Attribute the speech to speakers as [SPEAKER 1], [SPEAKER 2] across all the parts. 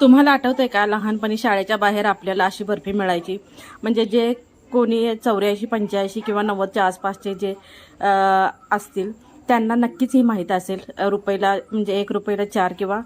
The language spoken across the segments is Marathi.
[SPEAKER 1] तुम्हाला आठवतंय का लहानपणी शाळेच्या बाहेर आपल्याला अशी बर्फी मिळायची? म्हणजे जे कोणी चौऱ्याऐंशी पंच्याऐंशी किंवा नव्वदच्या आसपासचे जे असतील त्यांना नक्कीच ही माहीत असेल. रुपयाला म्हणजे एक रुपयाला चार किंवा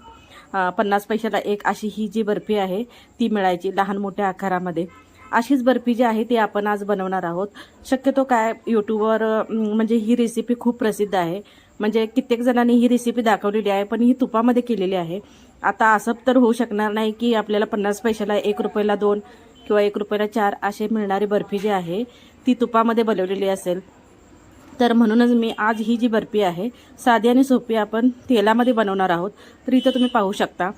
[SPEAKER 1] पन्नास पैशाला एक अशी ही जी बर्फी आहे ती मिळायची लहान मोठ्या आकारामध्ये. अशीच बर्फी जी आहे ती आपण आज बनवणार आहोत. शक्यतो काय यूट्यूबवर म्हणजे ही रेसिपी खूप प्रसिद्ध आहे. म्हणजे कित्येक जणांनी ही रेसिपी दाखवलेली आहे पण ही तुपामध्ये केलेली आहे. आता असं तर होऊ शकणार नाही की आपल्याला पन्नास पैशाला एक रुपयाला दोन किंवा एक रुपयाला चार असे मिळणारी बर्फी जी आहे ती तुपामध्ये बनवलेली असेल. तर म्हणूनच मी आज ही जी बर्फी आहे साधी आणि सोपी आपण तेलामध्ये बनवणार आहोत. तर इथं तुम्ही पाहू शकता.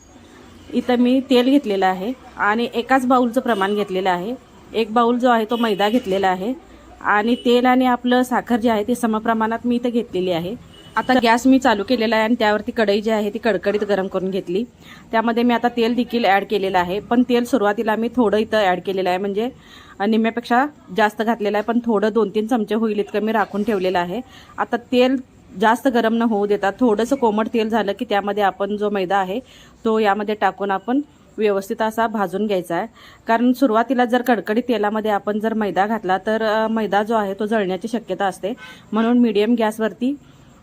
[SPEAKER 1] इथं मी तेल घेतलेलं आहे आणि एकाच बाऊलचं प्रमाण घेतलेलं आहे. एक बाऊल जो आहे तो मैदा घेतलेला आहे. आणि तेल आणि आपलं साखर जे आहे ते समप्रमाणात मी इथं घेतलेली आहे. आता गॅस मी चालू केलेला आहे आणि त्यावरती कढई जी आहे ती कडकडीत गरम करून घेतली. त्यामध्ये मी आता तेल देखील ॲड केलेलं आहे. पण तेल सुरुवातीला मी थोडं इथं ॲड केलेलं आहे. म्हणजे निम्म्यापेक्षा जास्त घातलेलं आहे. पण थोडं दोन तीन चमचे होईल इतकं मी राखून ठेवलेलं आहे. आता तेल जास्त गरम न होऊ देता थोडंसं कोमट तेल झालं की त्यामध्ये आपण जो मैदा आहे तो यामध्ये टाकून आपण व्यवस्थित असा भाजून घ्यायचा आहे. कारण सुरुवातीला जर कडकडीत तेलामध्ये आपण जर मैदा घातला तर मैदा जो आहे तो जळण्याची शक्यता असते. म्हणून मीडियम गॅसवरती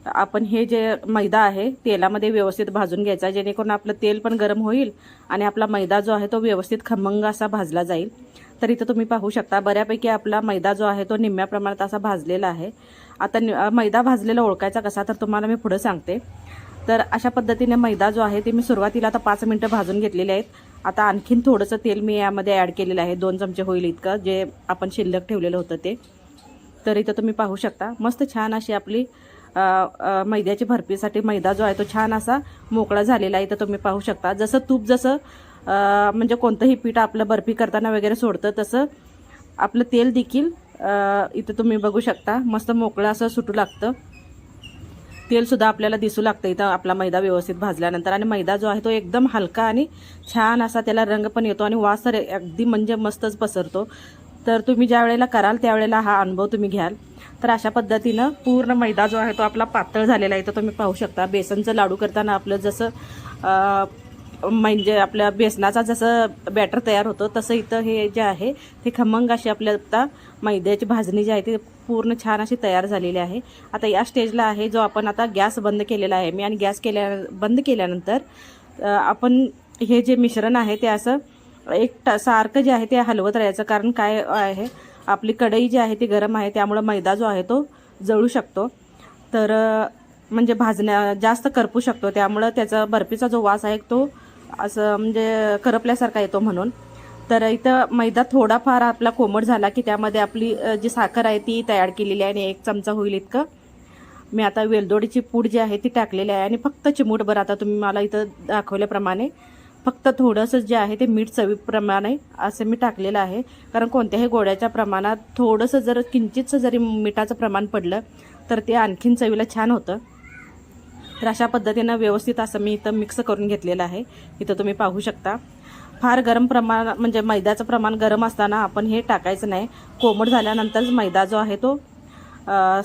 [SPEAKER 1] आपण हे जे मैदा आहे तेलामध्ये व्यवस्थित भाजून घ्यायचा जेणेकरून आपलं तेल पण गरम होईल आणि आपला मैदा जो आहे तो व्यवस्थित खमंग असा भाजला जाईल. तर इथं तुम्ही पाहू शकता बऱ्यापैकी आपला मैदा जो आहे तो निम्म्या प्रमाणात असा भाजलेला आहे. आता मैदा भाजलेला ओळखायचा कसा तर तुम्हाला मी पुढं सांगते. तर अशा पद्धतीने मैदा जो आहे ते मी सुरुवातीला आता पाच मिनटं भाजून घेतलेले आहेत. आता आणखीन थोडंसं तेल मी यामध्ये ॲड केलेलं आहे. दोन चमचे होईल इतकं जे आपण शिल्लक ठेवलेलं होतं ते. तर इथं तुम्ही पाहू शकता मस्त छान अशी आपली मैद्याची भरपीसाठी मैदा जो आहे तो छान असा मोकळा झालेला आहे इथं तुम्ही पाहू शकता. जसं तूप जसं म्हणजे कोणतंही पीठ आपलं बर्फी करताना वगैरे सोडतं तसं आपलं तेल देखील इथं तुम्ही बघू शकता. मस्त मोकळं असं सुटू लागतं. तेलसुद्धा आपल्याला दिसू लागतं इथं आपला मैदा व्यवस्थित भाजल्यानंतर. आणि मैदा जो आहे तो एकदम हलका आणि छान असा त्याला रंग पण येतो आणि वास तर अगदी म्हणजे मस्तच पसरतो. तर तुम्ही ज्या वेळेला कराल त्यावेळेला हा अनुभव तुम्ही घ्याल. तर अशा पद्धतीनं पूर्ण मैदा जो आहे तो आपला पातळ झालेला आहे. तर तुम्ही पाहू शकता बेसनचं लाडू करताना आपलं जसं म्हणजे आपल्या बेसनाचा जसं बॅटर तयार होतो तसं इथं हे जे आहे ते खमंग अशी आपल्या आता मैद्याची भाजणी जी आहे ती पूर्ण छान अशी तयार झालेली आहे. आता या स्टेजला आहे जो आपण आता गॅस बंद केलेला आहे. मी आणि गॅस केल्या बंद केल्यानंतर आपण हे जे मिश्रण आहे ते असं एक सारखं जे आहे ते हलवत राहायचं. कारण काय आहे आपली कढई जी आहे ती गरम आहे त्यामुळं मैदा जो आहे तो जळू शकतो. तर म्हणजे भाजण्या जास्त करपू शकतो. त्यामुळं त्याचा बर्फीचा जो वास आहे तो असं म्हणजे करपल्यासारखा येतो म्हणून. तर इथं मैदा थोडाफार आपला कोमट झाला की त्यामध्ये आपली जी साखर आहे ती तयार केलेली आहे आणि एक चमचा होईल इतकं. मी आता वेलदोडीची पूड जी आहे ती टाकलेली आहे आणि फक्त चिमूटभर आता तुम्ही मला इथं दाखवल्याप्रमाणे फक्त थोडंसं जे आहे ते मीठ चवीप्रमाणे असं मी टाकलेलं आहे. कारण कोणत्याही गोड्याच्या प्रमाणात थोडंसं जर किंचितचं जरी मिठाचं प्रमाण पडलं तर ते आणखीन चवीला छान होतं. तर अशा पद्धतीनं व्यवस्थित असं मी इथं मिक्स करून घेतलेलं आहे. इथं तुम्ही पाहू शकता. फार गरम प्रमाण म्हणजे मैद्याचं प्रमाण गरम असताना आपण हे टाकायचं नाही. कोमट झाल्यानंतरच मैदा जो आहे तो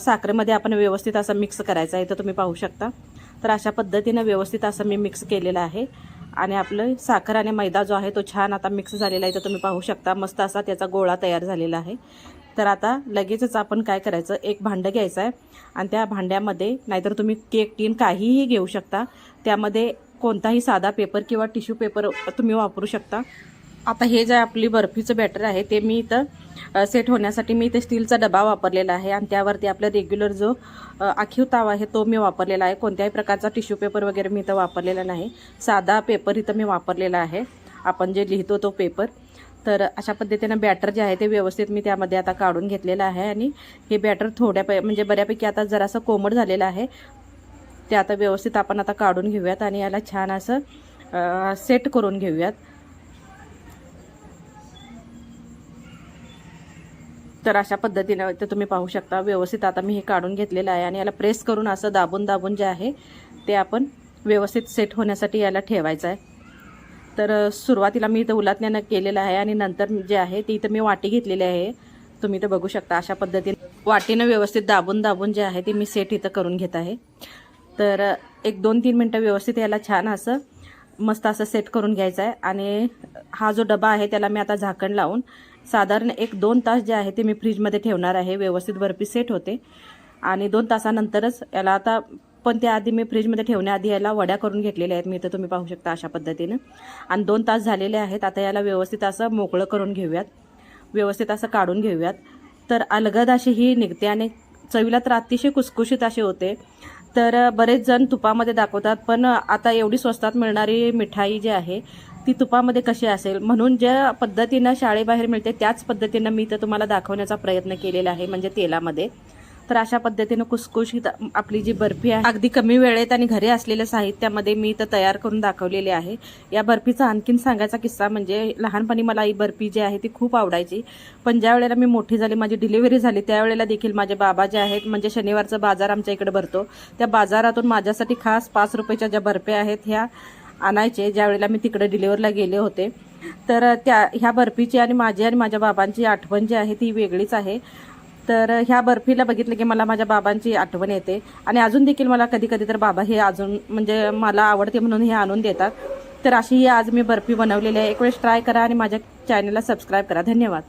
[SPEAKER 1] साखरेमध्ये आपण व्यवस्थित असं मिक्स करायचा आहे. इथं तुम्ही पाहू शकता. तर अशा पद्धतीनं व्यवस्थित असं मी मिक्स केलेलं आहे. आणि आपलं साखर आणि मैदा जो आहे तो छान आता मिक्स झालेला आहे. तर तुम्ही पाहू शकता मस्त असा त्याचा गोळा तयार झालेला आहे. तर आता लगेचच आपण काय करायचं एक भांडं घ्यायचं आहे. आणि त्या भांड्यामध्ये नाहीतर तुम्ही केक टीन काहीही घेऊ शकता. त्यामध्ये कोणताही साधा पेपर किंवा टिश्यू पेपर तुम्ही वापरू शकता. आता हे जे आपली बर्फीचं बॅटर आहे ते मी इथं सेट होण्यासाठी मी इथे स्टीलचा डबा वापरलेला आहे आणि त्यावरती आपला रेग्युलर जो आखीव तावा आहे तो मी वापरलेला आहे. कोणत्याही प्रकारचा टिश्यू पेपर वगैरे मी इथं वापरलेला नाही. साधा पेपर इथं मी वापरलेला आहे. आपण जे लिहितो तो पेपर तर अशा पद्धतीनं बॅटर जे आहे ते व्यवस्थित मी त्यामध्ये आता काढून घेतलेलं आहे आणि हे बॅटर थोड्या पै म्हणजे बऱ्यापैकी आता जरासं कोमट झालेलं आहे. ते आता व्यवस्थित आपण आता काढून घेऊयात आणि याला छान असं सेट करून घेऊयात. तर अशा पद्धतीनं इथं तुम्ही पाहू शकता व्यवस्थित आता मी हे काढून घेतलेलं आहे आणि याला प्रेस करून असं दाबून दाबून जे आहे ते आपण व्यवस्थित सेट होण्यासाठी याला ठेवायचं आहे. तर सुरुवातीला मी इथं उलातण्यानं केलेलं आहे आणि नंतर जे आहे ते इथं मी वाटी घेतलेली आहे. तुम्ही इथं बघू शकता अशा पद्धतीने वाटीनं व्यवस्थित दाबून दाबून जे आहे ते मी सेट इथं करून घेत आहे. तर एक दोन तीन मिनटं व्यवस्थित याला छान असं मस्त असं सेट करून घ्यायचं आहे. आणि हा जो डबा आहे त्याला मी आता झाकण लावून साधारण एक दोन तास जे आहे ते मी फ्रीजमध्ये ठेवणार आहे. व्यवस्थित बर्फी सेट होते. आणि दोन तासानंतरच याला आता पण त्याआधी मी फ्रीजमध्ये ठेवण्याआधी याला वड्या करून घेतलेल्या आहेत. मी तर तुम्ही पाहू शकता अशा पद्धतीनं. आणि दोन तास झालेले आहेत. आता याला व्यवस्थित असं मोकळं करून घेऊयात. व्यवस्थित असं काढून घेऊयात. तर अलगद अशी ही निघते आणि चवीला तर अतिशय कुसकुशीत असे होते. तर बरेच जण तुपामध्ये दाखवतात पण आता एवढी स्वस्तात मिळणारी मिठाई जी आहे ती तुपामध्ये कशी असेल? म्हणून ज्या पद्धतीनं शाळेबाहेर मिळते त्याच पद्धतीनं मी तर तुम्हाला दाखवण्याचा प्रयत्न केलेला आहे म्हणजे तेलामध्ये. तर अशा पद्धतीनं कुसकुशीत आपली जी बर्फी आहे अगदी कमी वेळेत आणि घरी असलेल्या साहित्यामध्ये मी तर तयार करून दाखवलेली आहे. या बर्फीचा आणखीन सांगायचा किस्सा म्हणजे लहानपणी मला ही बर्फी जी आहे ती खूप आवडायची. पण ज्या वेळेला मी मोठी झाली माझी डिलिव्हरी झाली त्यावेळेला देखील माझे बाबा जे आहेत म्हणजे शनिवारचा बाजार आमच्या इकडे भरतो. त्या बाजारातून माझ्यासाठी खास पाच रुपयाच्या ज्या बर्फ्या आहेत ह्या आणायचे. ज्या वेळेला मी तिकडे डिलिव्हरला गेले होते. तर त्या ह्या बर्फीची आणि माझी आणि माझ्या बाबांची आठवण जी आहे ती वेगळीच आहे. तर ह्या बर्फीला बघितलं की मला माझ्या बाबांची आठवण येते. आणि अजून देखील मला कधी कधी तर बाबा हे अजून म्हणजे मला आवडते म्हणून हे आणून देतात. तर अशी ही आज मी बर्फी बनवलेली आहे. एक वेळेस ट्राय करा आणि माझ्या चॅनलला सबस्क्राईब करा. धन्यवाद.